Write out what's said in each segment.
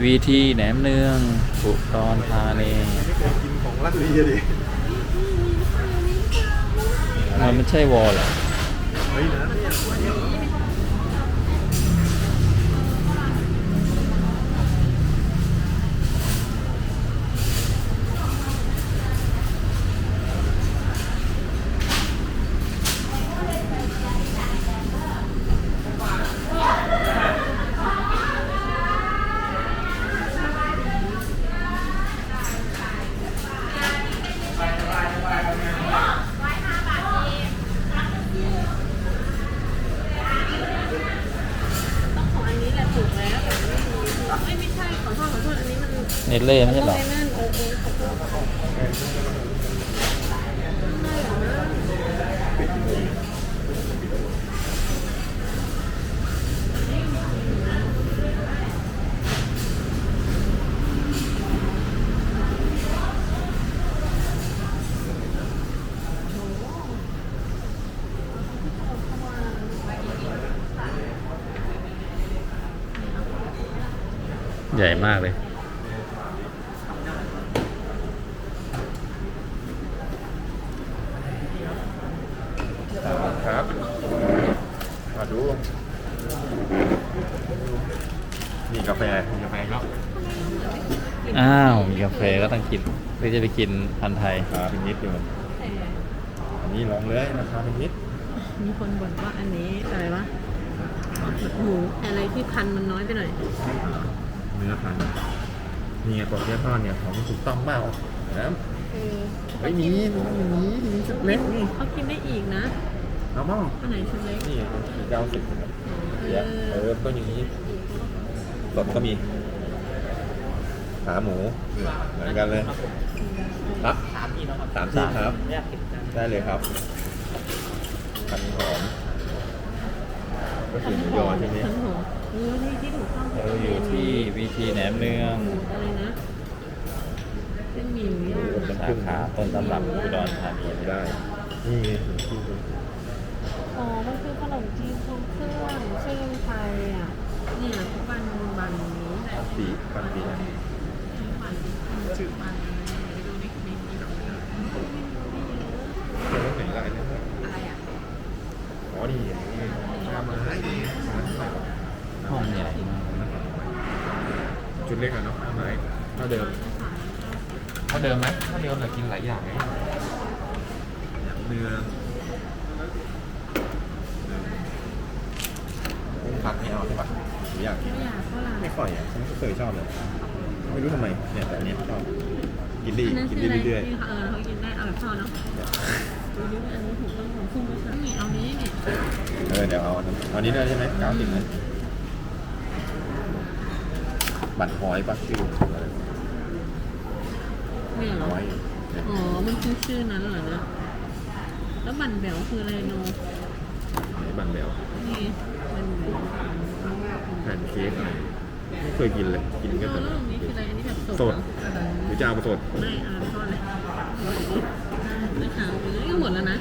วีทีแหนมเนืองอุดรธานีไม่เคยกินของลัดลีอะดิมันไม่ใช่วอลหรอ เฮ้ยนะ เนตเล่ไม่ใช่หรอไอ้นั่นเออเออขอโทษได้เหรอนะใหญ่มากเลย ครับ มา ดูนี่กาแฟมีกาแฟอีกแล้วอ้าว มีกาแฟก็ต้องกินหรือจะไปกินพันธุ์ไทยราคาเป็นนิดอยู่แต่อันนี้ลองเลยราคาเป็นนิดมีคนบ่นว่าอันนี้อะไรวะหมูอะไรที่พันมันน้อยไปหน่อย เนื้อพันธุ์นี่ไงตัวเนื้อทอดเนี่ยของถูกต้องเปล่านะเออไอ้ยมีมีมีมีชุดเล็กนี่เขากินได้อีกนะ เอาบ้างอันไหนชุดเล็กนี่มีเก้าสิบเอเดี๋ยวเอออก็อย่างนี้สดก็มีขาหมูเหมือนกันเลยครับสามที่ครับ ได้เลยครับพันหอมก็คือหมูยอใช่ไหมพันหอมเออที่ที่ถูกต้องเราอยู่ที่วีทีแหนมเนืองอะไรนะเส้นหมี่หมูย่างอะสาขาต้นตำรับอุดรธานีได้นี่ไงหมูที่ อ๋อ มันคือขนมจีนทรงเครื่องเส้นไทยอะ เนี่ยบันบันนี้ปันปีปันปีนะบันจืดบันไปดูดิมีมีแบบอะไรเจอไหนไรเนี่ยอะไรอะ อ๋อนี่นี่น้ำม้ร้านเท่าไหร่ห้องใหญ่มากชุดเล็กอะเนาะน้ำไม้เท่าเดิมเท่าเดิมไหมเท่าเดิมแต่กินหลายอย่างไงเนื้อกุ้งผัดไม่เอาใช่ปะหรืออยากกิน ไม่อยากเท่าไหร่ไม่ค่อยอะฉันไม่เคยชอบเลยไม่รู้ทำไมเนี่ยแต่อันเนี้ยชอบกินดีอันนั้นกินคือดีอะไรเรื่อยที่เขาเออเขากินได้อร่อยพอเนาะดูดิอันนี้ถูกต้องของคุณผู้ชมนี่เอานี้นี่ๆเออเดี๋ยวเอาอันนั้นเอาอันนี้ด้วยใช่ไหมเก้าสิบเลยบัตรหอยปะชื่ออะไรเนี่ยเหรอหอยเนี่ยอ๋อมันคือชื่อนั้นเหรอนะแล้วบันแบวคืออะไรโนไหนบัตรแบวนี่มันแบวแผ่นเค้กอะไร ไม่เคยกินเลย กินเอก็อแต่แล้วอันนี้คืออะไรอันนี้แบบสดสดเหรอหรือจะเอาไปสดไม่อ่านทอดเลยไม่ขาวเลยก็หมดแล้วนะ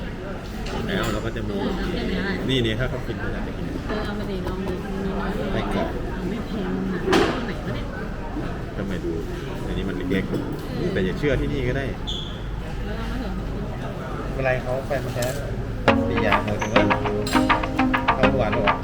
แล้วเราก็จะเอมีอแล้วแค่นี้แหละนี่นี่ถ้าเขากินก็อยากจะกินเออเอาไปดีลองดูมีน้อยไม่กรอบเอาไม่แพงนะไหนวะเนี่ยก็มาดูอันนี้มันเล็กๆ แต่อย่าเชื่อที่นี่ก็ได้ แล้วเอามาเถอะเวลาเขาแฟนมาแท้ดีอย่างหมดถึงว่าเขาหวานหรอ